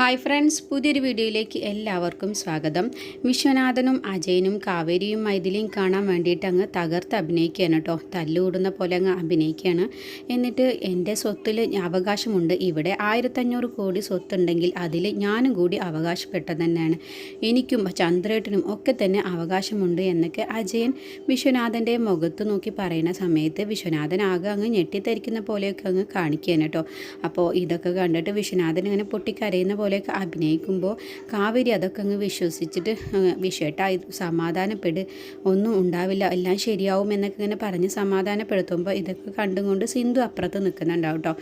Hi friends പുതിയൊരു വീഡിയോയിലേക്ക് എല്ലാവർക്കും സ്വാഗതം. വിശ്വനാഥനും അജയനും കാവേരിയും മൈഥിലിയും കാണാൻ വേണ്ടിയിട്ട് അങ്ങ് തകർത്ത് അഭിനയിക്കുകയാണ് കേട്ടോ. തല്ലുകൂടുന്ന പോലെ അങ്ങ് അഭിനയിക്കുകയാണ്. എന്നിട്ട് എന്റെ സ്വത്തിൽ അവകാശമുണ്ട്. ഇവിടെ ആയിരത്തഞ്ഞൂറ് കോടി സ്വത്തുണ്ടെങ്കിൽ അതിൽ ഞാനും കൂടി അവകാശപ്പെട്ടത് തന്നെയാണ്. എനിക്കും ചന്ദ്രേട്ടനും ഒക്കെ തന്നെ അവകാശമുണ്ട് എന്നൊക്കെ അജയൻ വിശ്വനാഥന്റെ മുഖത്ത് നോക്കി പറയുന്ന സമയത്ത് വിശ്വനാഥൻ ആകെ അങ്ങ് ഞെട്ടിത്തരിക്കുന്ന പോലെയൊക്കെ അങ്ങ് കാണിക്കുകയാണ് കേട്ടോ. അപ്പോൾ ഇതൊക്കെ കണ്ടിട്ട് വിശ്വനാഥൻ ഇങ്ങനെ പൊട്ടിക്കരയുന്ന പോലെയൊക്കെ അഭിനയിക്കുമ്പോൾ കാവേരി അതൊക്കെ അങ്ങ് വിശ്വസിച്ചിട്ട് വിഷയട്ടായി സമാധാനപ്പെട് ഒന്നും ഉണ്ടാവില്ല എല്ലാം ശരിയാവും എന്നൊക്കെ ഇങ്ങനെ പറഞ്ഞ് സമാധാനപ്പെടുത്തുമ്പോൾ ഇതൊക്കെ കണ്ടും കൊണ്ട് സിന്ധു അപ്പുറത്ത് നിൽക്കുന്നുണ്ടാവും കേട്ടോ.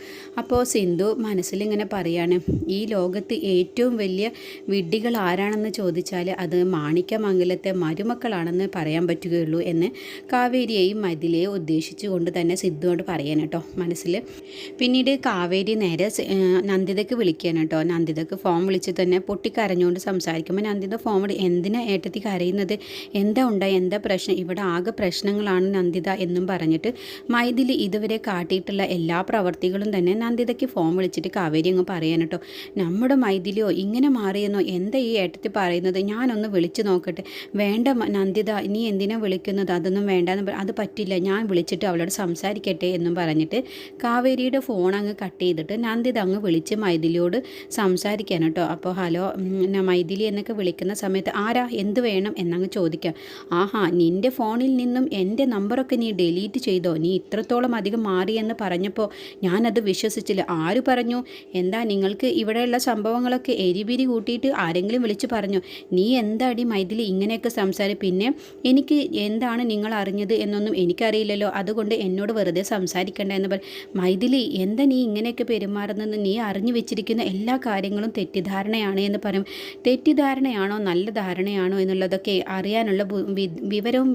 അപ്പോൾ സിന്ധു മനസ്സിലിങ്ങനെ പറയാണ് ഈ ലോകത്ത് ഏറ്റവും വലിയ വിഡ്ഢികൾ ആരാണെന്ന് ചോദിച്ചാൽ അത് മാണിക്യമംഗലത്തെ മരുമക്കളാണെന്ന് പറയാൻ പറ്റുകയുള്ളൂ എന്ന് കാവേരിയെയും മതിലയെയും ഉദ്ദേശിച്ചുകൊണ്ട് തന്നെ സിദ്ധുവോട് പറയാൻ കേട്ടോ മനസ്സിൽ. പിന്നീട് കാവേരി നേരെ നന്ദിതയ്ക്ക് വിളിക്കാൻ കേട്ടോ. നന്ദിതയ്ക്ക് ഫോൺ വിളിച്ച് തന്നെ പൊട്ടിക്കരഞ്ഞുകൊണ്ട് സംസാരിക്കുമ്പോൾ നന്ദിത ഫോൺ എന്തിനാ ഏട്ടത്തി കരയുന്നത്? എന്താ ഉണ്ടായി എന്താ പ്രശ്നം? ഇവിടെ ആകെ പ്രശ്നങ്ങളാണ് നന്ദിത എന്നും പറഞ്ഞിട്ട് മൈഥിലി ഇതുവരെ കാട്ടിയിട്ടുള്ള എല്ലാ പ്രവർത്തികളും തന്നെ നന്ദിതയ്ക്ക് ഫോൺ വിളിച്ചിട്ട് കാവേരി അങ്ങ് പറയാൻ നമ്മുടെ മൈതിലിയോ ഇങ്ങനെ മാറിയെന്നോ? എന്താ ഈ ഏട്ടത്തി പറയുന്നത്? ഞാനൊന്ന് വിളിച്ചു നോക്കട്ടെ. വേണ്ട നന്ദിത നീ എന്തിനാ വിളിക്കുന്നത്? അതൊന്നും വേണ്ടെന്ന് അത് പറ്റില്ല. ഞാൻ വിളിച്ചിട്ട് അവളോട് സംസാരിക്കട്ടെ എന്നും പറഞ്ഞിട്ട് കാവേരിയുടെ ഫോൺ അങ്ങ് കട്ട് ചെയ്തിട്ട് നന്ദിത അങ്ങ് വിളിച്ച് മൈഥിലിയോട് സംസാരിക്കാൻ കേട്ടോ. അപ്പോൾ ഹലോ എന്നാ മൈഥിലി എന്നൊക്കെ വിളിക്കുന്ന സമയത്ത് ആരാ എന്ത് വേണം എന്നങ്ങ് ചോദിക്കാം. ആഹാ നിന്റെ ഫോണിൽ നിന്നും എന്റെ നമ്പറൊക്കെ നീ ഡിലീറ്റ് ചെയ്തോ? നീ ഇത്രത്തോളം അധികം മാറിയെന്ന് പറഞ്ഞപ്പോൾ ഞാനത് വിശ്വസിച്ചില്ല. ആര് പറഞ്ഞു? എന്താ നിങ്ങൾക്ക് ഇവിടെയുള്ള സംഭവങ്ങളൊക്കെ എരിപിരി കൂട്ടിയിട്ട് ആരെങ്കിലും വിളിച്ച് പറഞ്ഞു? നീ എന്താടി മൈഥിലി ഇങ്ങനെയൊക്കെ സംസാരി? പിന്നെ എനിക്ക് എന്താണ് നിങ്ങൾ അറിഞ്ഞത് എന്നൊന്നും എനിക്കറിയില്ലല്ലോ. അതുകൊണ്ട് എന്നോട് വെറുതെ സംസാരിക്കണ്ട എന്ന് പറ മൈഥിലി എന്താ നീ ഇങ്ങനെയൊക്കെ പെരുമാറുന്നതെന്ന് നീ അറിഞ്ഞു വെച്ചിരിക്കുന്ന എല്ലാ കാര്യങ്ങളും തെറ്റിദ്ധാരണയാണ് എന്ന് പറയും. തെറ്റിദ്ധാരണയാണോ നല്ല ധാരണയാണോ എന്നുള്ളതൊക്കെ അറിയാനുള്ള വിവരവും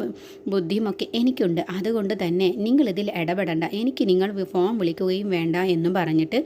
ബുദ്ധിയും ഒക്കെ എനിക്കുണ്ട്. അതുകൊണ്ട് തന്നെ നിങ്ങളിതിൽ ഇടപെടണ്ട. എനിക്ക് നിങ്ങൾ ഫോൺ വിളിക്കുകയും വേണ്ട എന്നും പറഞ്ഞിട്ട്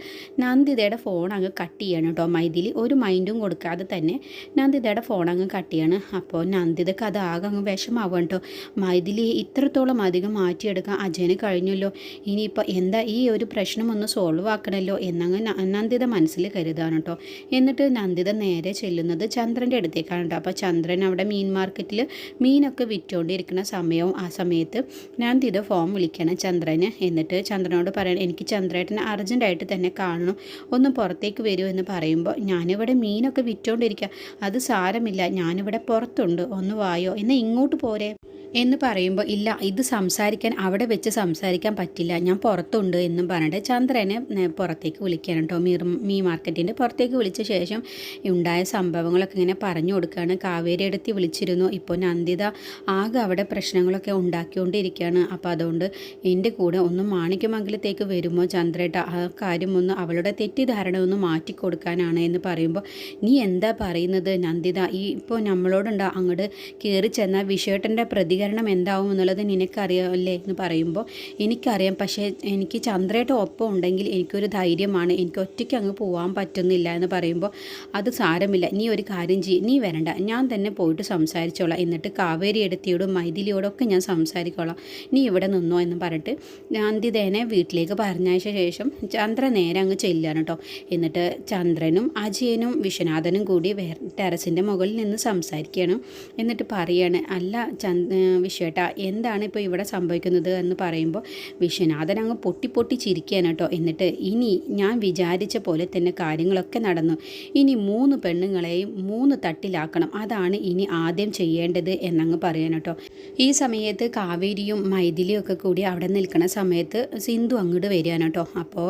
നന്ദിതയുടെ ഫോൺ അങ്ങ് കട്ട് ചെയ്യണം കേട്ടോ. മൈഥിലി ഒരു മൈൻഡും കൊടുക്കാതെ തന്നെ നന്ദിതയുടെ ഫോൺ അങ്ങ് കട്ട് ചെയ്യണം. അപ്പോൾ നന്ദിതക്ക് അത് ആകെ അങ്ങ് വിഷമാവും കേട്ടോ. മൈഥിലി ഇത്രത്തോളം അധികം മാറ്റിയെടുക്കാൻ അജയന് കഴിഞ്ഞല്ലോ. ഇനിയിപ്പോൾ എന്താ ഈ ഒരു പ്രശ്നം ഒന്ന് സോൾവ് ആക്കണമല്ലോ എന്നങ്ങ് നന്ദിത മനസ്സിൽ കരുതാണ് കേട്ടോ. എന്നിട്ട് നന്ദിത നേരെ ചെല്ലുന്നത് ചന്ദ്രന്റെ അടുത്തേക്കാണ് കേട്ടോ. അപ്പോൾ ചന്ദ്രൻ അവിടെ മീൻ മാർക്കറ്റിൽ മീനൊക്കെ വിറ്റുകൊണ്ടിരിക്കുന്ന സമയവും ആ സമയത്ത് നന്ദിത ഫോം വിളിക്കണം ചന്ദ്രന്. എന്നിട്ട് ചന്ദ്രനോട് പറയണം എനിക്ക് ചന്ദ്രേട്ടനെ അർജന്റായിട്ട് തന്നെ കാണണം. ഒന്ന് പുറത്തേക്ക് വരുമോ എന്ന് പറയുമ്പോൾ ഞാനിവിടെ മീനൊക്കെ വിറ്റുകൊണ്ടിരിക്കുക അത് സാരമില്ല. ഞാനിവിടെ പുറത്തുണ്ട്. ഒന്ന് വായോ. എന്നാൽ ഇങ്ങോട്ട് പോരെ. എന്ന് പറയുമ്പോൾ ഇല്ല ഇത് സംസാരിക്കാൻ അവിടെ വെച്ച് സംസാരിക്കാൻ പറ്റില്ല. ഞാൻ പുറത്തുണ്ട് എന്നും പറഞ്ഞിട്ട് ചന്ദ്രനെ പുറത്തേക്ക് വിളിക്കുകയാണ് കേട്ടോ. മീർ മീ മാർക്കറ്റിന്റെ പുറത്തേക്ക് വിളിച്ച ശേഷം ഉണ്ടായ സംഭവങ്ങളൊക്കെ ഇങ്ങനെ പറഞ്ഞു കൊടുക്കുകയാണ്. കാവേരി എടുത്തി വിളിച്ചിരുന്നു. ഇപ്പോൾ നന്ദിത ആകെ അവിടെ പ്രശ്നങ്ങളൊക്കെ ഉണ്ടാക്കിക്കൊണ്ടിരിക്കുകയാണ്. അപ്പോൾ അതുകൊണ്ട് എന്റെ കൂടെ ഒന്ന് മാണിക്യമംഗലത്തേക്ക് വരുമോ ചന്ദ്രേട്ട? ആ കാര്യം ഒന്ന് അവളുടെ തെറ്റിദ്ധാരണ ഒന്ന് മാറ്റിക്കൊടുക്കാനാണ് എന്ന് പറയുമ്പോൾ നീ എന്താ പറയുന്നത് നന്ദിത? ഈ ഇപ്പോൾ നമ്മളോടുണ്ടാ അങ്ങോട്ട് കയറി ചെന്നാൽ വിഷേട്ടന്റെ പ്രതികരണം എന്താവും എന്നുള്ളത് നിനക്കറിയാം അല്ലേ എന്ന് പറയുമ്പോൾ എനിക്കറിയാം. പക്ഷേ എനിക്ക് ചന്ദ്രയുടെ ഒപ്പം ഉണ്ടെങ്കിൽ എനിക്കൊരു ധൈര്യമാണ്. എനിക്ക് ഒറ്റയ്ക്ക് അങ്ങ് പോകാൻ പറ്റുന്നില്ല എന്ന് പറയുമ്പോൾ അത് സാരമില്ല. നീ ഒരു കാര്യം ചെയ്യ്. നീ വരണ്ട. ഞാൻ തന്നെ പോയിട്ട് സംസാരിച്ചോളാം. എന്നിട്ട് കാവേരി എടുത്തിയോടും മൈഥിലിയോടൊക്കെ ഞാൻ സംസാരിക്കോളാം. നീ ഇവിടെ നിന്നോ എന്ന് പറഞ്ഞിട്ട് നന്ദിതേനെ വീട്ടിലേക്ക് പറഞ്ഞയച്ച ശേഷം ചന്ദ്ര നേരെ അങ്ങ് ചെല്ലാണ് കേട്ടോ. എന്നിട്ട് ചന്ദ്രനും അജയനും വിശ്വനാഥനും കൂടി ടെറസിന്റെ മുകളിൽ നിന്ന് സംസാരിക്കുകയാണ്. എന്നിട്ട് പറയാണ് അല്ല ചന്ദ് വിശ്വേട്ട എന്താണ് ഇപ്പോൾ ഇവിടെ സംഭവിക്കുന്നത് എന്ന് പറയുമ്പോൾ വിശ്വനാഥൻ അങ്ങ് പൊട്ടി പൊട്ടി ചിരിക്കുകയാണ് കേട്ടോ. എന്നിട്ട് ഇനി ഞാൻ വിചാരിച്ച പോലെ തന്നെ കാര്യങ്ങളൊക്കെ നടന്നു. ഇനി മൂന്ന് പെണ്ണുങ്ങളെയും മൂന്ന് തട്ടിലാക്കണം. അതാണ് ഇനി ആദ്യം ചെയ്യേണ്ടത് എന്നങ്ങ് പറയാൻ കേട്ടോ. ഈ സമയത്ത് കാവേരിയും മൈഥിലിയും ഒക്കെ കൂടി അവിടെ നിൽക്കുന്ന സമയത്ത് സിന്ധു അങ്ങോട്ട് വരികയാണ് കേട്ടോ. അപ്പോൾ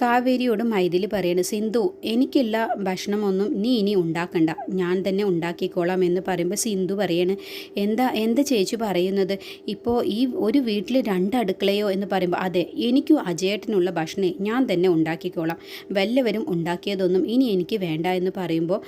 കാവേരിയോട് മൈഥിലി പറയാണ് സിന്ധു എനിക്കുള്ള ഭക്ഷണമൊന്നും നീ ഇനി ഉണ്ടാക്കണ്ട. ഞാൻ തന്നെ ഉണ്ടാക്കിക്കോളാം എന്ന് പറയുമ്പോൾ സിന്ധു പറയാണ് എന്താ എന്താ ചേച്ചി പറയുന്നത് ഇപ്പോൾ ഈ ഒരു വീട്ടിൽ രണ്ട് അടുക്കളയോ എന്ന് പറയുമ്പോൾ അതെ എനിക്കും അജയേട്ടനുള്ള ഭക്ഷണേ ഞാൻ തന്നെ ഉണ്ടാക്കിക്കോളാം. വല്ലവരും ഉണ്ടാക്കിയതൊന്നും ഇനി എനിക്ക് വേണ്ട എന്ന് പറയുമ്പോൾ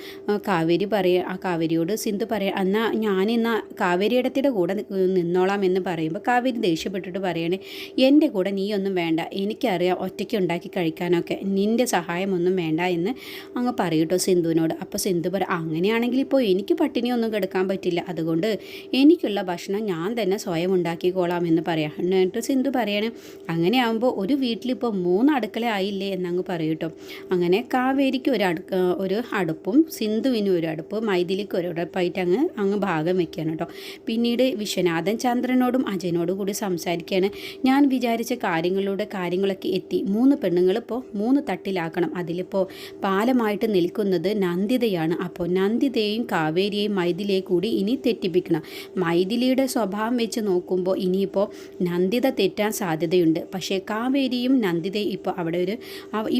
കാവേരി പറയ ആ കാവേരിയോട് സിന്ധു പറയാം എന്നാൽ ഞാനിന്നാ കാവേരിയിടത്തിയുടെ കൂടെ നിന്നോളാം എന്ന് പറയുമ്പോൾ കാവേരി ദേഷ്യപ്പെട്ടിട്ട് പറയണേ എന്റെ കൂടെ നീയൊന്നും വേണ്ട എനിക്കറിയാം ഒറ്റയ്ക്ക് ഉണ്ടാക്കി കഴിക്കാനൊക്കെ നിന്റെ സഹായമൊന്നും വേണ്ട എന്ന് അങ്ങ് പറയൂട്ടോ സിന്ധുവിനോട്. അപ്പോൾ സിന്ധു പറ അങ്ങനെയാണെങ്കിൽ ഇപ്പോൾ എനിക്ക് പട്ടിണിയൊന്നും കിടക്കാൻ പറ്റില്ല. അതുകൊണ്ട് എനിക്കുള്ള ഭക്ഷണം ഭക്ഷണം ഞാൻ തന്നെ സ്വയം ഉണ്ടാക്കിക്കോളാം എന്ന് പറയാം. എന്നിട്ട് സിന്ധു പറയണേ അങ്ങനെ ആകുമ്പോൾ ഒരു വീട്ടിലിപ്പോൾ മൂന്ന് അടുക്കള ആയില്ലേ? എന്നങ്ങ് പറയട്ടോ അങ്ങനെ കാവേരിക്ക് ഒരു അടുക്ക ഒരു അടുപ്പും സിന്ധുവിന് ഒരു അടുപ്പ് മൈഥിലിക്ക് ഒരു അടുപ്പായിട്ട് അങ്ങ് അങ്ങ് ഭാഗം വെക്കുകയാണ് കേട്ടോ. പിന്നീട് വിശ്വനാഥൻ ചന്ദ്രനോടും അജയനോടും കൂടി സംസാരിക്കുകയാണ് ഞാൻ വിചാരിച്ച കാര്യങ്ങളിലൂടെ കാര്യങ്ങളൊക്കെ എത്തി. മൂന്ന് പെണ്ണുങ്ങൾ ഇപ്പോൾ മൂന്ന് തട്ടിലാക്കണം. അതിലിപ്പോൾ പാലമായിട്ട് നിൽക്കുന്നത് നന്ദിതയാണ്. അപ്പോൾ നന്ദിതയെയും കാവേരിയെയും മൈഥിലിയെ കൂടി ഇനി തെറ്റിപ്പിക്കണം. മൈഥിലിയുടെ സ്വഭാവം വെച്ച് നോക്കുമ്പോൾ ഇനിയിപ്പോൾ നന്ദിത തെറ്റാൻ സാധ്യതയുണ്ട്. പക്ഷേ കാവേരിയും നന്ദിതയും ഇപ്പോൾ അവിടെ ഒരു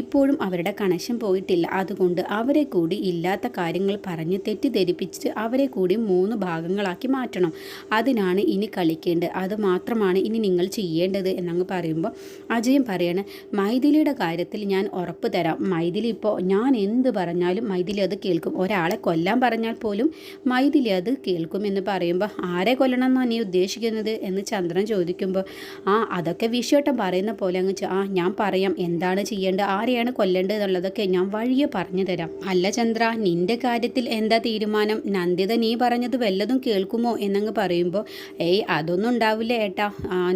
ഇപ്പോഴും അവരുടെ കണക്ഷൻ പോയിട്ടില്ല. അതുകൊണ്ട് അവരെ കൂടി ഇല്ലാത്ത കാര്യങ്ങൾ പറഞ്ഞ് തെറ്റിദ്ധരിപ്പിച്ചിട്ട് അവരെ കൂടി മൂന്ന് ഭാഗങ്ങളാക്കി മാറ്റണം. അതിനാണ് ഇനി കളിക്കേണ്ടത്. അത് മാത്രമാണ് ഇനി നിങ്ങൾ ചെയ്യേണ്ടത് എന്നങ്ങ് പറയുമ്പോൾ അജയൻ പറയണേ മൈഥിലിയുടെ കാര്യത്തിൽ ഞാൻ ഉറപ്പ് തരാം. മൈഥിലി ഇപ്പോൾ ഞാൻ എന്ത് പറഞ്ഞാലും മൈഥിലി അത് കേൾക്കും. ഒരാളെ കൊല്ലാൻ പറഞ്ഞാൽ പോലും മൈഥിലി അത് കേൾക്കും എന്ന് പറയുമ്പോൾ ആരെ കൊല്ലണം എന്നാണ് നീ ഉദ്ദേശിക്കുന്നത് എന്ന് ചന്ദ്രൻ ചോദിക്കുമ്പോൾ ആ അതൊക്കെ വിഷയട്ടം പറയുന്ന പോലെ അങ്ങ് ആ ഞാൻ പറയാം എന്താണ് ചെയ്യേണ്ടത്? ആരെയാണ് കൊല്ലേണ്ടത് എന്നുള്ളതൊക്കെ ഞാൻ വഴിയെ പറഞ്ഞു തരാം. അല്ല ചന്ദ്ര നിന്റെ കാര്യത്തിൽ എന്താ തീരുമാനം? നന്ദിത നീ പറഞ്ഞത് വല്ലതും കേൾക്കുമോ? എന്നങ്ങ് പറയുമ്പോൾ ഏയ് അതൊന്നും ഉണ്ടാവില്ല ഏട്ടാ.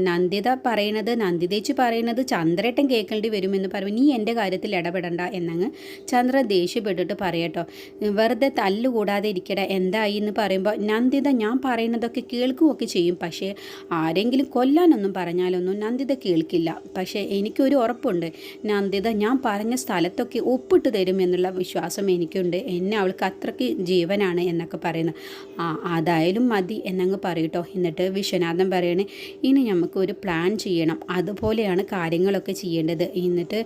നന്ദിത പറയണത് നന്ദിതേച്ചി പറയണത് ചന്ദ്രേട്ടൻ കേൾക്കേണ്ടി വരുമെന്ന് പറയും നീ എന്റെ കാര്യത്തിൽ ഇടപെടണ്ട എന്നങ്ങ് ചന്ദ്ര ദേഷ്യപ്പെട്ടിട്ട് പറയട്ടോ. വെറുതെ തല്ലുകൂടാതെ ഇരിക്കട എന്തായി? എന്ന് പറയുമ്പോൾ നന്ദിത ഞാൻ പറയുന്നതൊക്കെ കേൾക്കുകയൊക്കെ ചെയ്യും. പക്ഷേ ആരെങ്കിലും കൊല്ലാനൊന്നും പറഞ്ഞാലൊന്നും നന്ദിത കേൾക്കില്ല. പക്ഷേ എനിക്കൊരു ഉറപ്പുണ്ട്. നന്ദിത ഞാൻ പറഞ്ഞ സ്ഥലത്തൊക്കെ ഒപ്പിട്ട് തരും എന്നുള്ള വിശ്വാസം എനിക്കുണ്ട്. എന്നെ അവൾക്ക് അത്രയ്ക്ക് ജീവനാണ് എന്നൊക്കെ പറയുന്നത് ആ അതായാലും മതി എന്നങ്ങ് പറയട്ടോ. എന്നിട്ട് വിശ്വനാഥൻ പറയണേ ഇനി നമുക്ക് ഒരു പ്ലാൻ ചെയ്യണം. അതുപോലെയാണ് കാര്യങ്ങളൊക്കെ ചെയ്യേണ്ടത്. എന്നിട്ട്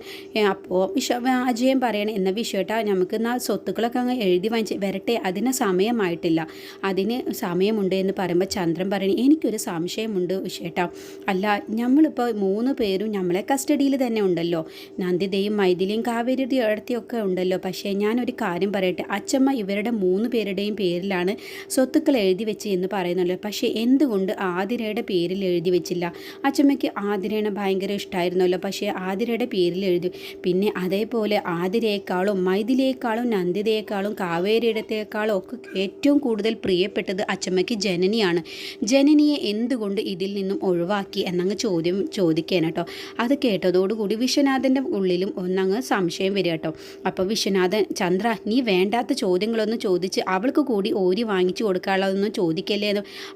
അപ്പോൾ വിശ്വ അജയൻ പറയണേ എന്ന വിഷയട്ട നമുക്ക് നാ സ്വത്തുക്കളൊക്കെ അങ്ങ് എഴുതി വാങ്ങിച്ച് വരട്ടെ. അതിന് സമയമായിട്ടില്ല. അതിന് സമയമുണ്ട് എന്ന് പറയുമ്പോൾ ചന്ദ്രൻ പറയണേ എനിക്കൊരു സംശയമുണ്ട് ചേട്ടാ അല്ല നമ്മളിപ്പോൾ മൂന്ന് പേരും നമ്മളെ കസ്റ്റഡിയിൽ തന്നെ ഉണ്ടല്ലോ. നന്ദിതയും മൈഥിലിയും കാവേരിയുടെ അടുത്തൊക്കെ ഉണ്ടല്ലോ. പക്ഷേ ഞാനൊരു കാര്യം പറയട്ടെ. അച്ചമ്മ ഇവരുടെ മൂന്ന് പേരുടെയും പേരിലാണ് സ്വത്തുക്കൾ എഴുതി വെച്ച് എന്ന് പറയുന്നുള്ളൂ പക്ഷേ എന്തുകൊണ്ട് ആതിരയുടെ പേരിൽ എഴുതി വെച്ചില്ല? അച്ചമ്മയ്ക്ക് ആതിരേനെ ഭയങ്കര ഇഷ്ടമായിരുന്നല്ലോ പക്ഷേ ആതിരയുടെ പേരിൽ എഴുതി. പിന്നെ അതേപോലെ ആതിരയേക്കാളും മൈഥിലിയേക്കാളും നന്ദിതയേക്കാളും കാവേരിയുടത്തേക്കാളും ഒക്കെ ഏറ്റവും കൂടുതൽ പ്രിയപ്പെട്ടത് അച്ചമ്മയ്ക്ക് ജനനിയാണ്. ജനനിയെ എന്തുകൊണ്ട് ഇതിൽ നിന്നും ഒഴിവാക്കി എന്നങ്ങ് ചോദ്യം ചോദിക്കാൻ കേട്ടോ. അത് കേട്ടതോടുകൂടി വിശ്വനാഥന്റെ ഉള്ളിലും ഒന്നങ്ങ് സംശയം വരിക കേട്ടോ. അപ്പോൾ വിശ്വനാഥൻ ചന്ദ്ര നീ വേണ്ടാത്ത ചോദ്യങ്ങളൊന്നും ചോദിച്ച് അവൾക്ക് കൂടി ഓരി വാങ്ങിച്ചു കൊടുക്കാനുള്ളതൊന്നും ചോദിക്കല്ലേ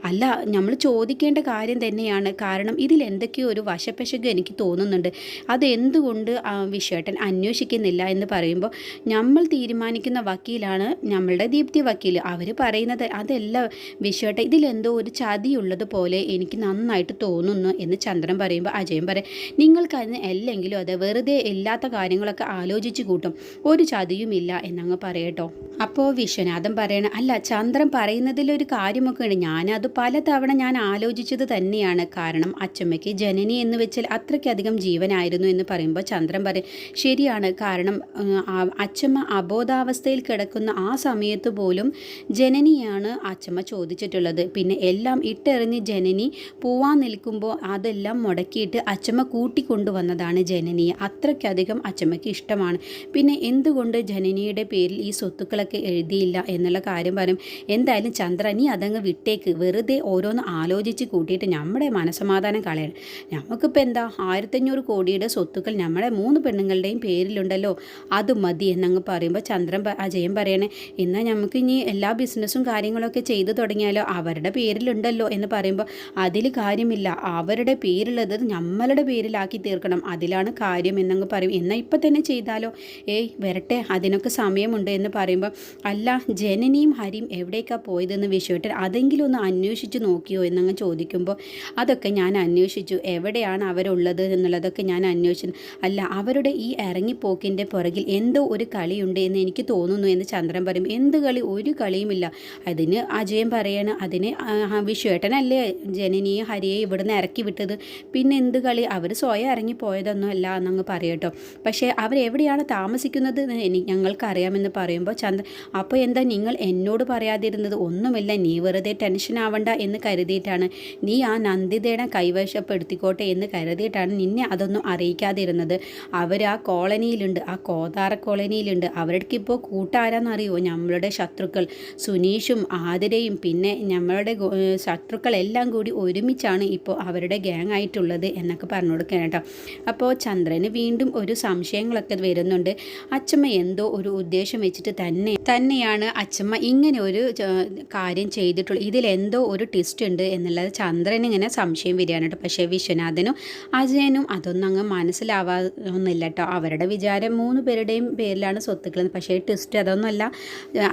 അല്ല നമ്മൾ ചോദിക്കേണ്ട കാര്യം തന്നെയാണ്. കാരണം ഇതിൽ എന്തൊക്കെയോ ഒരു വശപ്പശക് എനിക്ക് തോന്നുന്നുണ്ട്. അതെന്തുകൊണ്ട് ആ വിശ്വേട്ടൻ അന്വേഷിക്കുന്നില്ല എന്ന് പറയുമ്പോൾ നമ്മൾ തീരുമാനിക്കുന്ന വക്കീലാണ് നമ്മളുടെ ദീപ്തി വക്കീൽ അവർ പറയുന്നത് അതല്ല വിശ്വേട്ടൻ ഇതിലെന്തോ ഒരു പോലെ എനിക്ക് നന്നായിട്ട് തോന്നുന്നു എന്ന് ചന്ദ്രൻ പറയുമ്പോൾ അജയൻ പറയും. നിങ്ങൾക്കതിന് അല്ലെങ്കിലും അത് വെറുതെ ഇല്ലാത്ത കാര്യങ്ങളൊക്കെ ആലോചിച്ച് കൂട്ടും. ഒരു ചതിയുമില്ല എന്നങ്ങ് പറയട്ടോ അപ്പോൾ വിശ്വനാഥൻ പറയണം അല്ല ചന്ദ്രൻ പറയുന്നതിലൊരു കാര്യമൊക്കെയാണ് ഞാനത് പലതവണ ഞാൻ ആലോചിച്ചത് തന്നെയാണ്. കാരണം അച്ചമ്മയ്ക്ക് ജനനി എന്ന് വെച്ചാൽ അത്രയ്ക്കധികം ജീവനായിരുന്നു എന്ന് പറയുമ്പോൾ ചന്ദ്രൻ പറയും. ശരിയാണ്. കാരണം അച്ചമ്മ അബോധാവസ്ഥയിൽ കിടക്കുന്ന ആ സമയത്ത് പോലും ജനനിയാണ് അച്ചമ്മ ചോദിച്ചിട്ടുള്ളത്. പിന്നെ എല്ലാം ഇട്ടെറിഞ്ഞ് ജനനി പോവാൻ നിൽക്കുമ്പോൾ അതെല്ലാം മുടക്കിയിട്ട് അച്ചമ്മ കൂട്ടിക്കൊണ്ടുവന്നതാണ് ജനനിയെ. അത്രയ്ക്കധികം അച്ചമ്മയ്ക്ക് ഇഷ്ടമാണ്. പിന്നെ എന്തുകൊണ്ട് ജനനിയുടെ പേരിൽ ഈ സ്വത്തുക്കളൊക്കെ എഴുതിയില്ല എന്നുള്ള കാര്യം പറയും. എന്തായാലും ചന്ദ്ര നീ അതങ്ങ് വിട്ടേക്ക്. വെറുതെ ഓരോന്ന് ആലോചിച്ച് കൂട്ടിയിട്ട് നമ്മുടെ മനസമാധാനം കളയണം നമുക്കിപ്പോൾ എന്താ? ആയിരത്തഞ്ഞൂറ് കോടിയുടെ സ്വത്തുക്കൾ നമ്മുടെ മൂന്ന് പെണ്ണുങ്ങളുടെയും പേരിലുണ്ടല്ലോ. അത് മതി എന്നങ്ങ് പറയുമ്പോൾ ചന്ദ്രൻ അജയം അജയൻ പറയണേ എന്നാൽ നമുക്ക് ഇനി എല്ലാ ബിസിനസ്സും കാര്യങ്ങളൊക്കെ ചെയ്തു തുടങ്ങിയാലോ? അവരുടെ പേരിലുണ്ടല്ലോ. എന്ന് പറയുമ്പോൾ അതിൽ കാര്യമില്ല. അവരുടെ പേരുള്ളത് നമ്മളുടെ പേരിലാക്കി തീർക്കണം. അതിലാണ് കാര്യം എന്നങ്ങ് പറയും. എന്നാൽ ഇപ്പം തന്നെ ചെയ്താലോ? ഏയ് വരട്ടെ അതിനൊക്കെ സമയമുണ്ട് എന്ന് പറയുമ്പോൾ അല്ല ജനനിയും ഹരിയും എവിടേക്കാണ് പോയതെന്ന് വിശ്വട്ടൻ അതെങ്കിലും ഒന്ന് അന്വേഷിച്ച് നോക്കിയോ എന്നങ്ങ് ചോദിക്കുമ്പോൾ അതൊക്കെ ഞാൻ അന്വേഷിച്ചു. എവിടെയാണ് അവരുള്ളത് എന്നുള്ളതൊക്കെ ഞാൻ അന്വേഷിച്ചു. അല്ല അവരുടെ ഈ ഇറങ്ങിപ്പോക്കിന്റെ പുറകിൽ എന്തോ ഒരു കളിയുണ്ട് എന്ന് എനിക്ക് തോന്നുന്നു എന്ന് ചന്ദ്രൻ പറയും. എന്ത് കളി? ഒരു കളിയുമില്ല. അതിന് അജയൻ പറയാണ്. അതിന് ആ, വിശ്വേട്ടനല്ലേ ജനനിയെ ഹരിയെ ഇവിടുന്ന് ഇറക്കി വിട്ടത്? പിന്നെ എന്ത് കളി? അവർ സ്വയം ഇറങ്ങി പോയതൊന്നും അല്ല എന്നങ്ങ് പറയട്ടോ പക്ഷേ അവരെവിടെയാണ് താമസിക്കുന്നത്? എന്ന് ഞങ്ങൾക്കറിയാമെന്ന് പറയുമ്പോൾ ചന്ദ്രൻ അപ്പോൾ എന്താ നിങ്ങൾ എന്നോട് പറയാതിരുന്നത്? ഒന്നുമില്ല നീ വെറുതെ ടെൻഷൻ ആവണ്ട എന്ന് കരുതിയിട്ടാണ്. നീ ആ നന്ദിതയുടെ കൈവശപ്പെടുത്തിക്കോട്ടെ എന്ന് കരുതിയിട്ടാണ് നിന്നെ അതൊന്നും അറിയിക്കാതിരുന്നത്. അവർ ആ കോളനിയിലുണ്ട് ആ കോതാറ കോളനിയിലുണ്ട്. അവർക്ക് ഇപ്പോൾ കൂട്ടാരാന്നറിയോ? നമ്മളുടെ ശത്രുക്കൾ സുനീഷും ആതിരയും പിന്നെ നമ്മളുടെ ശത്രുക്കളെല്ലാം കൂടി ഒരുമിച്ചാണ് ഇപ്പോൾ അവരുടെ ഗ്യാങ് ആയിട്ടുള്ളത് എന്നൊക്കെ പറഞ്ഞു കൊടുക്കണം കേട്ടോ. അപ്പോൾ ചന്ദ്രന് വീണ്ടും ഒരു സംശയങ്ങളൊക്കെ വരുന്നുണ്ട്. അച്ഛമ്മ എന്തോ ഒരു ഉദ്ദേശം വെച്ചിട്ട് തന്നെ തന്നെയാണ് അച്ഛമ്മ ഇങ്ങനെ ഒരു കാര്യം ചെയ്തിട്ടുള്ളത് ഇതിലെന്തോ ഒരു ട്വിസ്റ്റ് ഉണ്ട് എന്നുള്ളത് ചന്ദ്രന് ഇങ്ങനെ സംശയം വരികയാണ് കേട്ടോ. പക്ഷേ വിശ്വനാഥനും അജയനും അതൊന്നും അങ്ങ് മനസ്സിലാവാന്നില്ല കേട്ടോ. അവരുടെ വിചാരം മൂന്ന് പേരുടെയും പേരിലാണ് സ്വത്തുക്കൾ പക്ഷേ ട്വിസ്റ്റ് അതൊന്നുമല്ല.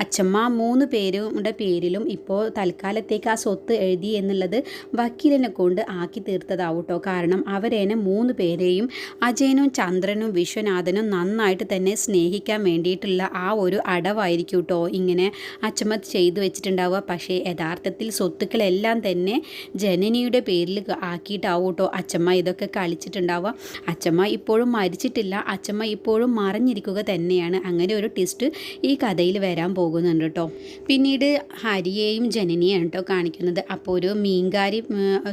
അച്ഛമ്മ മൂന്ന് പേരുടെ പേരിലും ഇപ്പോൾ തൽക്കാലത്തേക്ക് ആ സ്വത്ത് എഴുതി എന്നുള്ളത് വക്കീലിനെ കൊണ്ട് ആക്കി തീർത്തതാവും കേട്ടോ കാരണം അവരേനെ മൂന്ന് പേരെയും അജയനും ചന്ദ്രനും വിശ്വനാഥനും നന്നായിട്ട് തന്നെ സ്നേഹിക്കാൻ വേണ്ടിയിട്ടുള്ള ആ ഒരു അടവായിരിക്കും കേട്ടോ ഇങ്ങനെ അച്ചമ്മ ചെയ്തു വെച്ചിട്ടുണ്ടാവുക. പക്ഷേ യഥാർത്ഥത്തിൽ സ്വത്തുക്കളെല്ലാം തന്നെ ജനനിയുടെ പേരിൽ ആക്കിയിട്ടാവും കേട്ടോ അച്ചമ്മ ഇതൊക്കെ കളിച്ചിട്ടുണ്ടാവുക. അച്ചമ്മ ഇപ്പോഴും മരിച്ചിട്ടില്ല. അച്ചമ്മ ഇപ്പോഴും മറിഞ്ഞിരിക്കുക തന്നെയാണ്. അങ്ങനെ ഒരു ട്വിസ്റ്റ് ഈ കഥയിൽ വരാൻ പോകുന്നുണ്ട് കേട്ടോ. പിന്നീട് ഹരിയെയും ജനനിയാണ് കേട്ടോ കാണിക്കുന്നത്. അപ്പോൾ ഒരു മീൻകാരി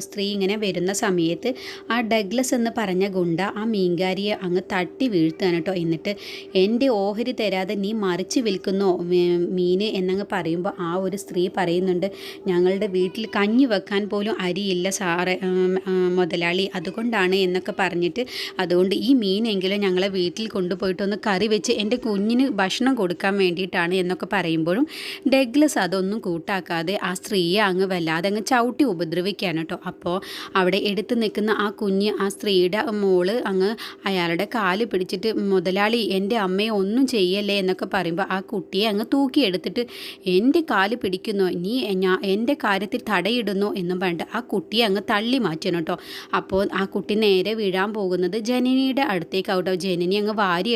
സ്ത്രീ ഇങ്ങനെ വരുന്ന സമയത്ത് ആ ഡഗ്ലസ് എന്ന് പറഞ്ഞ ഗുണ്ട ആ മീൻകാരിയെ അങ്ങ് തട്ടി വീഴ്ത്തുകയാണ് കേട്ടോ. എന്നിട്ട് എന്റെ ഓഹരി തരാതെ നീ മറിച്ച് വിൽക്കുന്നോ? മീൻ എന്നങ്ങ് പറയുമ്പോൾ ആ ഒരു സ്ത്രീ പറയുന്നുണ്ട് ഞങ്ങളുടെ വീട്ടിൽ കഞ്ഞി വെക്കാൻ പോലും അരിയില്ല സാറ് മുതലാളി. അതുകൊണ്ടാണ് എന്നൊക്കെ പറഞ്ഞിട്ട് അതുകൊണ്ട് ഈ മീനെങ്കിലും ഞങ്ങളെ വീട്ടിൽ കൊണ്ടുപോയിട്ടൊന്ന് കറി വെച്ച് എന്റെ കുഞ്ഞിന് ഭക്ഷണം കൊടുക്കാൻ വേണ്ടിയിട്ടാണ് എന്നൊക്കെ പറയുമ്പോഴും ഡെഗ്ലസ് അതൊന്നും കൂട്ടാക്കാതെ ആ സ്ത്രീയെ അങ്ങ് വല്ലാതെ അങ്ങ് ചവിട്ടി ഉപദ്രവിക്കുകയാണ് കേട്ടോ. അപ്പോൾ അവിടെ എടുത്ത് നിൽക്കുന്ന ആ കുഞ്ഞ് ആ സ്ത്രീയുടെ മോൾ അങ്ങ് അയാളുടെ കാൽ പിടിച്ചിട്ട് മുതലാളി എന്റെ അമ്മയെ ഒന്നും ചെയ്യല്ലേ? എന്നൊക്കെ പറയുമ്പോൾ ആ കുട്ടിയെ അങ്ങ് തൂക്കിയെടുത്തിട്ട് എന്റെ കാൽ പിടിക്കുന്നു നീ എന്റെ കാര്യത്തിൽ തടയിടുന്നു എന്നും പറഞ്ഞിട്ട് ആ കുട്ടിയെ അങ്ങ് തള്ളി മാറ്റണം കേട്ടോ. അപ്പോൾ ആ കുട്ടി നേരെ വീഴാൻ പോകുന്നത് ജനനിയുടെ അടുത്തേക്കാവട്ടോ. ജനനി അങ്ങ് വാരി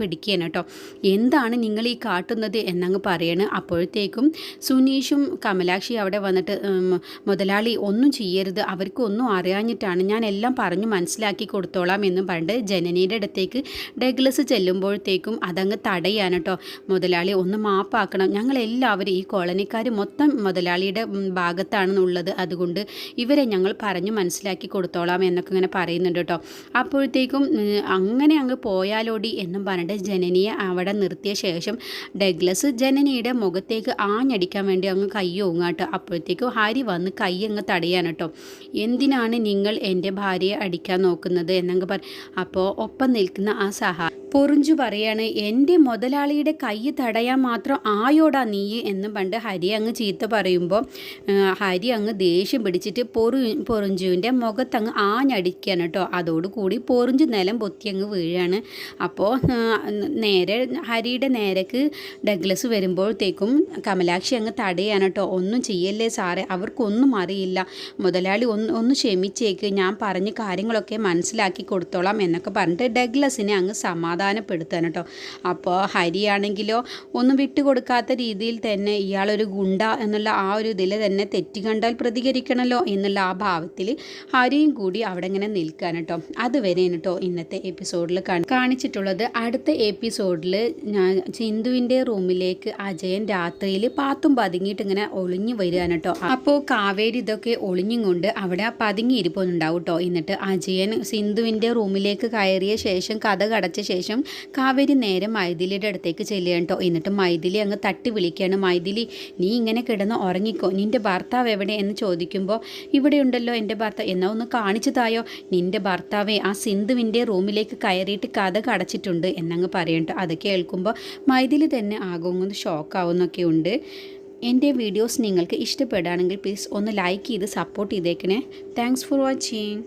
പിടിക്കുകയാണ് കേട്ടോ. എന്താണ് നിങ്ങൾ ഈ കാട്ടുന്നത്? എന്നങ്ങ് പറയണ്. അപ്പോഴത്തേക്കും സുനീഷും കമലാക്ഷി അവിടെ വന്നിട്ട് മുതലാളി ഒന്നും ചെയ്യരുത്. അവർക്ക് ഒന്നും അറിയാഞ്ഞിട്ടാണ്. ഞാൻ എല്ലാം പറഞ്ഞു മനസ്സിലാക്കി കൊടുത്തോളാം എന്നും പറഞ്ഞിട്ട് ജനനിയുടെ അടുത്തേക്ക് ഡെഗ്ലസ് ചെല്ലുമ്പോഴത്തേക്കും അതങ്ങ് തടയാണ് കേട്ടോ. മുതലാളി ഒന്ന് മാപ്പാക്കണം. ഞങ്ങളെല്ലാവരും ഈ കോളനിക്കാർ മൊത്തം മുതലാളിയുടെ ഭാഗത്താണെന്നുള്ളത് അതുകൊണ്ട് ഇവരെ ഞങ്ങൾ പറഞ്ഞു മനസ്സിലാക്കി കൊടുത്തോളാം എന്നൊക്കെ ഇങ്ങനെ പറയുന്നുണ്ട് കേട്ടോ. അപ്പോഴത്തേക്കും അങ്ങനെ അങ്ങ് പോയാലോടി എന്നും പറഞ്ഞിട്ട് ജനനിയെ അവിടെ നിർത്തിയ ശേഷം ഡെഗ്ലസ് ജനനിയുടെ മുഖത്തേക്ക് ആഞ്ഞടിക്കാൻ വേണ്ടി അങ്ങ് കൈ ഓങ്ങാട്ടോ അപ്പോഴത്തേക്കും ഹാരി വന്ന് കൈ അങ്ങ് തടയാണ് കേട്ടോ. എന്തിനാണ് നിങ്ങൾ എന്റെ ഭാര്യയെ അടിക്കാൻ നോക്കുന്നത് എന്നങ്ങ് പറ അപ്പോൾ ഒപ്പം നിൽക്കുന്ന ആ സഹാ പൊറിഞ്ചു പറയാണ് എന്റെ മുതലാളിയുടെ കൈ തടയാൻ മാത്രം ആയോടാ നീ? എന്ന് പണ്ട് ഹരി അങ്ങ് ചീത്ത പറയുമ്പോൾ ഹരി അങ്ങ് ദേഷ്യം പിടിച്ചിട്ട് പൊറു പൊറിഞ്ചുവിന്റെ മുഖത്തങ്ങ് ആഞ്ഞടിക്കുകയാണ് കേട്ടോ. അതോടുകൂടി പൊറിഞ്ചു നിലം പൊത്തി അങ്ങ് വീഴാണ്. അപ്പോൾ നേരെ ഹരിയുടെ നേരക്ക് ഡഗ്ലസ് വരുമ്പോഴത്തേക്കും കമലാക്ഷി അങ്ങ് തടയാണ് കേട്ടോ. ഒന്നും ചെയ്യല്ലേ സാറേ? അവർക്കൊന്നും അറിയില്ല. മുതലാളി ഒന്ന് ഒന്ന് ക്ഷമിച്ചേക്ക്. ഞാൻ പറഞ്ഞ കാര്യങ്ങളൊക്കെ മനസ്സിലാക്കി കൊടുത്തോളാം എന്നൊക്കെ പറഞ്ഞിട്ട് ഡഗ്ലസിനെ അങ്ങ് സമാധാനപ്പെടുത്താൻ കേട്ടോ. അപ്പോൾ ഹരിയാണെങ്കിലോ ഒന്നും വിട്ടുകൊടുക്കാത്ത രീതിയിൽ തന്നെ ഇയാളൊരു ഗുണ്ട എന്നുള്ള ആ ഒരു ഇതിൽ തന്നെ തെറ്റി കണ്ടാൽ പ്രതികരിക്കണമല്ലോ എന്നുള്ള ആ ഭാവത്തിൽ ഹരിയും കൂടി അവിടെ ഇങ്ങനെ നിൽക്കാൻ കേട്ടോ. അതുവരെ കേട്ടോ ഇന്നത്തെ എപ്പിസോഡിൽ കാണിച്ചിട്ടുള്ളത്. അടുത്ത എപ്പിസോഡിൽ ഞാൻ ചിന്തുവിന്റെ റൂമിലേക്ക് അജയൻ രാത്രിയിൽ പാത്തും പതുങ്ങിയിട്ട് ഇങ്ങനെ ഒളിഞ്ഞു വരികയാണ് കേട്ടോ. അപ്പോൾ കാവേരി ഇതൊക്കെ ഒളിഞ്ഞും കൊണ്ട് അവിടെ പതുങ്ങി ഇരിപ്പുന്നുണ്ടാവും കേട്ടോ എന്നിട്ട് അജയൻ സിന്ധുവിന്റെ റൂമിലേക്ക് കയറിയ ശേഷം കഥ കടച്ച ശേഷം കാവേരി നേരെ മൈഥിലിയുടെ അടുത്തേക്ക് ചെല്ലുകയാണ് കേട്ടോ എന്നിട്ട് മൈഥിലി അങ്ങ് തട്ടി വിളിക്കുകയാണ്. മൈഥിലി നീ ഇങ്ങനെ കിടന്ന് ഉറങ്ങിക്കോ. നിന്റെ ഭർത്താവ് എവിടെ? എന്ന് ചോദിക്കുമ്പോൾ ഇവിടെ ഉണ്ടല്ലോ എന്റെ ഭർത്താവ്. എന്നാൽ ഒന്ന് കാണിച്ചു തായോ? നിന്റെ ഭർത്താവെ ആ സിന്ധുവിന്റെ റൂമിലേക്ക് കയറിയിട്ട് കഥ കടച്ചിട്ടുണ്ട് എന്നങ്ങ് പറയുന്നുണ്ട് അത് കേൾക്കുമ്പോൾ മൈഥിലി തന്നെ ആകുമെന്ന് ഷോക്കാവുന്നൊക്കെ ഉണ്ട്. എന്റെ വീഡിയോസ് നിങ്ങൾക്ക് ഇഷ്ടപ്പെടുകയാണെങ്കിൽ പ്ലീസ് ഒന്ന് ലൈക്ക് ചെയ്ത് സപ്പോർട്ട് ചെയ്തേക്കണേ. Thanks for watching